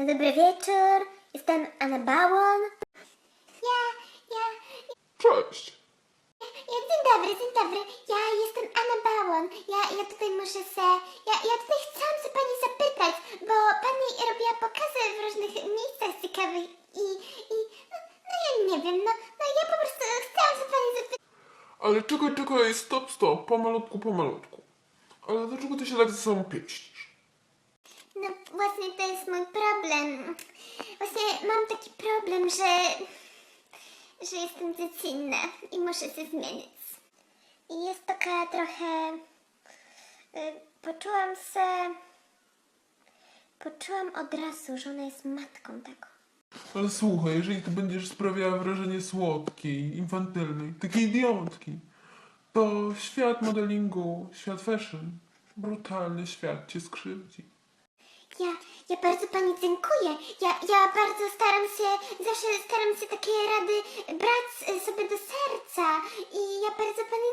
No dobry wieczór, jestem Anna Bałon. Ja, ja, Cześć. ja, dzień dobry, dzień dobry. Ja jestem Anna Bałon. Ja, ja tutaj muszę se, ja, ja tutaj chciałam się pani zapytać, bo pani robiła pokazy w różnych miejscach ciekawych i, i no, no ja nie wiem, no, no ja po prostu chciałam się pani zapytać. Ale czekaj, czekaj, stop, stop, pomalutku, pomalutku. Ale dlaczego ty się tak ze sobą pieścisz? No właśnie to jest mój mam taki problem, że, że jestem dziecinna i muszę się zmienić. I jest taka trochę... y, Poczułam się... Poczułam od razu, że ona jest matką taką. Ale słuchaj, jeżeli ty będziesz sprawiała wrażenie słodkiej, infantylnej, takiej idiotki, to świat modelingu, świat fashion, brutalny świat cię skrzywdzi. Ja, ja bardzo pani dziękuję. Ja, ja bardzo staram się, zawsze staram się takie rady brać sobie do serca. I ja bardzo pani.